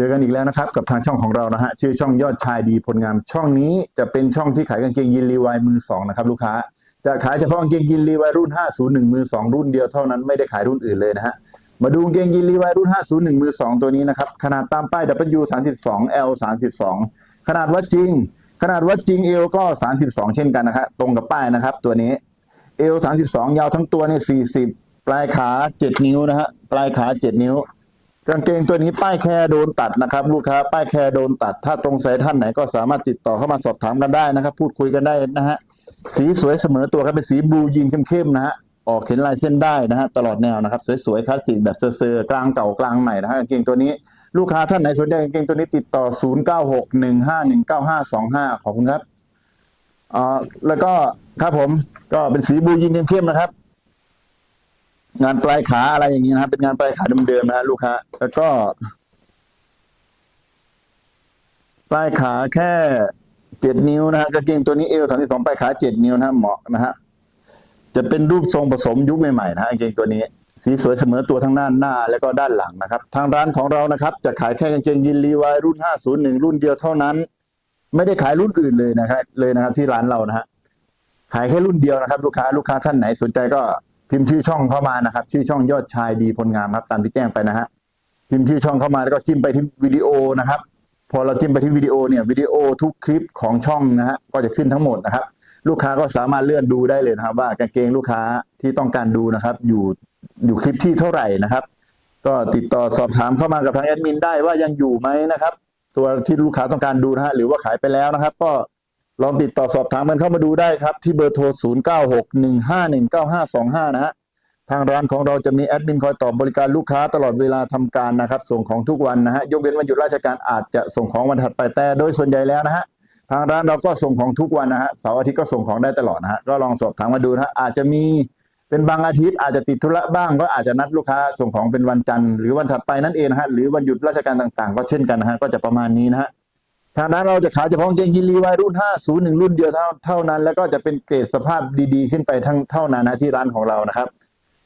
เจอกันอีกแล้วนะครับ กับทางช่องของเรานะฮะชื่อช่องยอดชายดีผลงาม ช่องนี้จะเป็นช่องที่ขายกางเกงยีนรีวายมือสองนะครับลูกค้าจะขายเฉพาะกางเกงยีนรีวายรุ่น 501 มือสองรุ่นเดียวเท่านั้นไม่ได้ขายรุ่นอื่นเลยนะฮะมาดูกางเกงยีนรีวายรุ่น 501 มือสองตัวนี้นะครับขนาดตามป้าย W 32 L 32ขนาดวัดจริง ขนาดวัดจริง L ก็ 32 เช่นกันนะครับตรงกับป้ายนะครับตัวนี้ L 32 ยาวทั้งตัวเนี่ย40 ปลายขา 7 นิ้วนะฮะปลายขา 7 นิ้ว กางเกงตัวนี้ป้ายแค่โดนตัดนะครับ ลูกค้าป้ายแค่โดนตัด ถ้าตรงสายท่านไหนก็สามารถติดต่อเข้ามาสอบถามกันได้นะครับ พูดคุยกันได้นะฮะสีสวยเสมอตัวครับเป็นสีบลูยีนเข้มๆนะฮะออกเห็นลายเส้นได้นะฮะตลอดแนวนะครับ สวยๆคลาสสิกแบบเซอร์ๆกลางเก่ากลางใหม่นะฮะกางเกงตัวนี้ลูกค้าท่านไหนสนใจกางเกงตัวนี้ติดต่อ 0961519525 ขอบคุณครับอ่าแล้วก็ครับผมก็เป็นสีบลูยีนเข้มๆนะครับ งานปลายขาอะไรอย่างนี้นะครับเป็นงานปลายขาเดิมๆนะฮะลูกค้าแล้วก็ ปลายขาแค่เจ็ดนิ้วนะฮะกางเกงตัวนี้เอวสามสิบสองปลายขาเจ็ดนิ้วนะฮะเหมาะนะฮะจะเป็นรูปทรงผสมยุคใหม่ๆนะฮะกางเกงตัวนี้ สีสวยเสมอตัวทั้งด้านหน้า แล้วก็ด้านหลังนะครับ ทางร้านของเรานะครับ จะขายแค่กางเกงยีนรีวายรุ่นห้าศูนย์หนึ่งรุ่นเดียวเท่านั้น ไม่ได้ขายรุ่นอื่นเลยนะครับเลยนะครับ ที่ร้านเรานะฮะขายแค่รุ่นเดียวนะครับ ลูกค้าลูกค้าท่านไหนสนใจก็ พิมพ์ชื่อช่องเข้ามานะครับ ชื่อช่องยอดชายดีพลงามครับ ตามที่แจ้งไปนะฮะพิมพ์ชื่อช่องเข้ามาแล้วก็จิ้มไปที่วิดีโอนะครับ พอเราจิ้มไปที่วิดีโอเนี่ยวิดีโอทุกคลิปของช่องนะฮะก็จะขึ้นทั้งหมดนะครับ ลูกค้าก็สามารถเลื่อนดูได้เลยนะครับ ว่ากางเกงลูกค้าที่ต้องการดูนะครับ อยู่อยู่คลิปที่เท่าไหร่นะครับ ก็ติดต่อสอบถามเข้ามากับทางแอดมินได้ว่ายังอยู่ไหมนะครับ ตัวที่ลูกค้าต้องการดูนะฮะหรือว่าขายไปแล้วนะครับ ก็ ลองติดต่อสอบถามกันเข้ามาดูได้ครับ ที่เบอร์โทร 0 9 6 1 5 1 9 5 2 5 นะฮะทางร้านของเราจะมีแอดมินคอยตอบบริการลูกค้าตลอดเวลาทำการนะครับ ส่งของทุกวันนะฮะยกเว้นวันหยุดราชการอาจจะส่งของวันถัดไปแต่โดยส่วนใหญ่แล้วนะฮะทางร้านเราก็ส่งของทุกวันนะฮะเสาร์อาทิตย์ก็ส่งของได้ตลอดนะฮะก็ลองสอบถามมาดูนะฮะอาจจะมีเป็นบางอาทิตย์อาจจะติดธุระบ้างก็อาจจะนัดลูกค้าส่งของเป็นวันจันทร์หรือวันถัดไปนั่นเองนะฮะหรือวันหยุดราชการต่างๆ ก็เช่นกันนะฮะก็จะประมาณนี้นะฮะ ทางร้นเราจะขายเฉพาะเกงยีนรีวายรุ่น 501 รุ่นเดียวเท่าเท่านั้น แล้วก็จะเป็นเกรดสภาพดีๆ ขึ้นไปทั้งเท่านั้นนะที่ร้านของเรานะครับ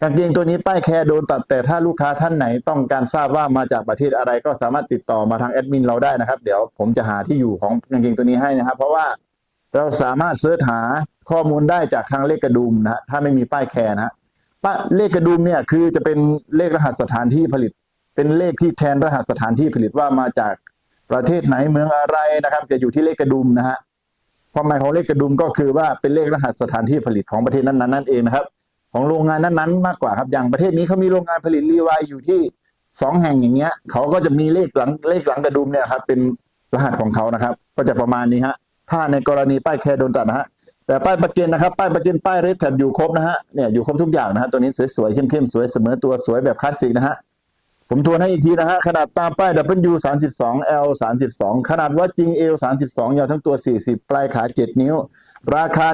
กางเกงตัวนี้ป้ายแค่โดนตัดแต่ถ้าลูกค้าท่านไหนต้องการทราบว่ามาจากประเทศอะไรก็สามารถติดต่อมาทางแอดมินเราได้นะครับ เดี๋ยวผมจะหาที่อยู่ของกางเกงตัวนี้ให้นะครับ เพราะว่าเราสามารถเสิร์ชหาข้อมูลได้จากทางเลขกระดุมนะถ้าไม่มีป้ายแคร์นะฮะป้าเลขกระดุมเนี่ยคือจะเป็นเลขรหัสสถานที่ผลิต เป็นเลขที่แทนรหัสสถานที่ผลิตว่ามาจาก ประเทศไหนเมืองอะไรนะครับ จะอยู่ที่เลขกระดุมนะฮะความหมายของเลขกระดุมก็คือว่าเป็นเลขรหัสสถานที่ผลิตของประเทศนั้นๆนั่นเองนะครับ ของโรงงานนั้นๆ มากกว่าครับอย่างประเทศนี้เขามีโรงงานผลิตรีวายอยู่ที่สองแห่งอย่างเงี้ยเขาก็จะมีเลขหลังเลขหลังกระดุมเนี่ยครับเป็นรหัสของเขานะครับ ก็จะประมาณนี้ฮะถ้าในกรณีป้ายแคร์โดนตัดนะฮะแต่ป้ายประเกันนะครับ ป้ายประเกันป้ายเรดแท็บอยู่ครบนะฮะเนี่ยอยู่ครบทุกอย่างนะฮะตัวนี้สวยๆเข้มๆสวยเสมอตัวสวยแบบคลาสสิกนะฮะ ผมทวนให้อีกทีนะฮะ ขนาดตามป้าย W 32 L 32 ขนาดวัดจริง L 32 ยาวทั้งตัว 40 ปลายขา 7 นิ้ว ราคา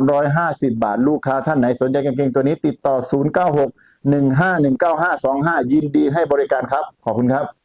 1,350 บาท ลูกค้าท่านไหนสนใจกางเกงตัวนี้ติดต่อ 096 1519525 ยินดีให้บริการครับ ขอบคุณครับ